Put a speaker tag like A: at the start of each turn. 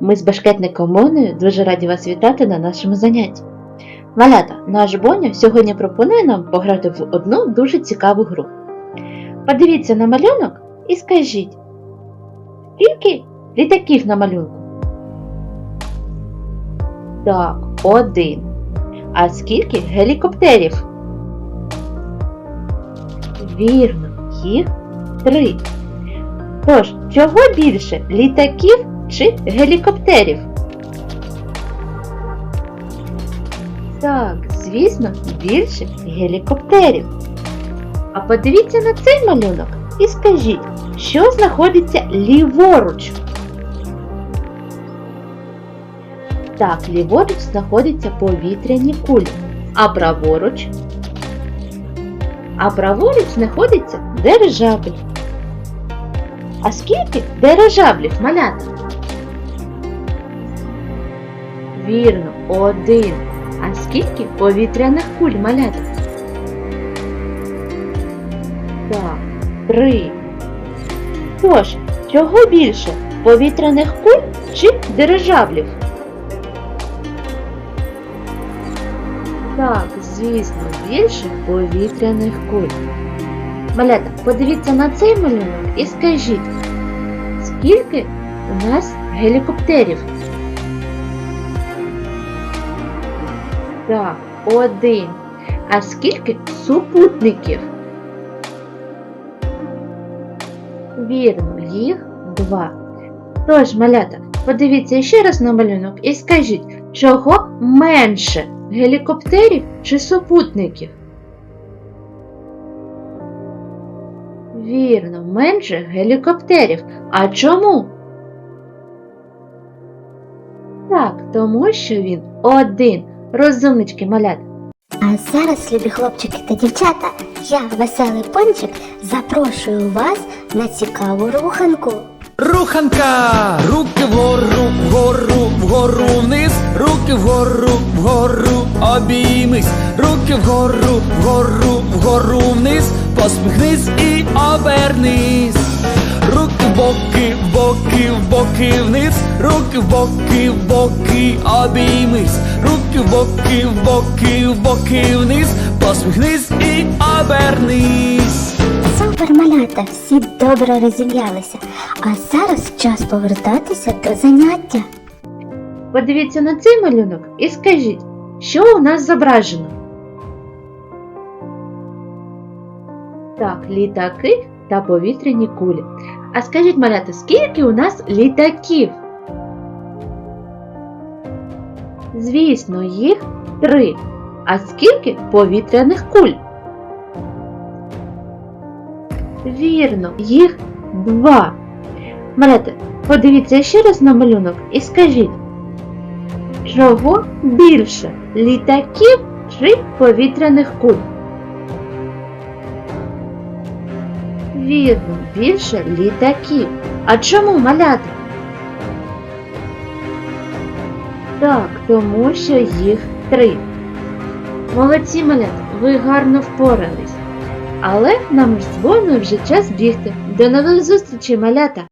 A: Ми з башкетником Моною дуже раді вас вітати на нашому занятті. Малята, наш Боня сьогодні пропонує нам пограти в одну дуже цікаву гру. Подивіться на малюнок і скажіть, скільки літаків на малюнку? Так, один. А скільки гелікоптерів? Вірно, їх три. Тож, чого більше літаків чи гелікоптерів? Так, звісно, більше гелікоптерів. А подивіться на цей малюнок і скажіть, що знаходиться ліворуч? Так, ліворуч знаходяться повітряні кулі, а праворуч? А праворуч знаходиться дирижабль. А скільки дирижаблів малята? Вірно, один. А скільки повітряних куль малята? Так, три. Тож, чого більше? Повітряних куль чи дирижаблів? Так, звісно, більше повітряних куль. Малята, подивіться на цей малюнок і скажіть, скільки у нас гелікоптерів? Так, один. А скільки супутників? Вірно, їх два. Тож, малята, подивіться ще раз на малюнок і скажіть, чого менше гелікоптерів чи супутників? Вірно, менше гелікоптерів. А чому? Так, тому що він один. Розумнички малята.
B: А зараз, любі хлопчики та дівчата, я, веселий пончик, запрошую вас на цікаву руханку.
C: Руханка, руки вгору, вгору, вгору вниз, руки вгору, вгору, обіймись, руки вгору, вгору, вгору вниз, посміхнись і обернись. Боки вниз, руки в боки, в боки, обіймись, руки в боки, в боки, в боки вниз, посміхнись і обернись.
B: Супер малята, всі добре розім'ялися. А зараз час повертатися до заняття.
A: Подивіться на цей малюнок і скажіть, що у нас зображено? Так, літаки та повітряні кулі. А скажіть, малята, скільки у нас літаків? Звісно, їх три. А скільки повітряних куль? Вірно, їх два. Малята, подивіться ще раз на малюнок і скажіть, чого більше літаків чи повітряних куль? Вірно, більше літаків. А чому малята? Так, тому що їх три. Молодці малята, ви гарно впорались. Але нам з Боною вже час бігти. До нових зустрічей, малята!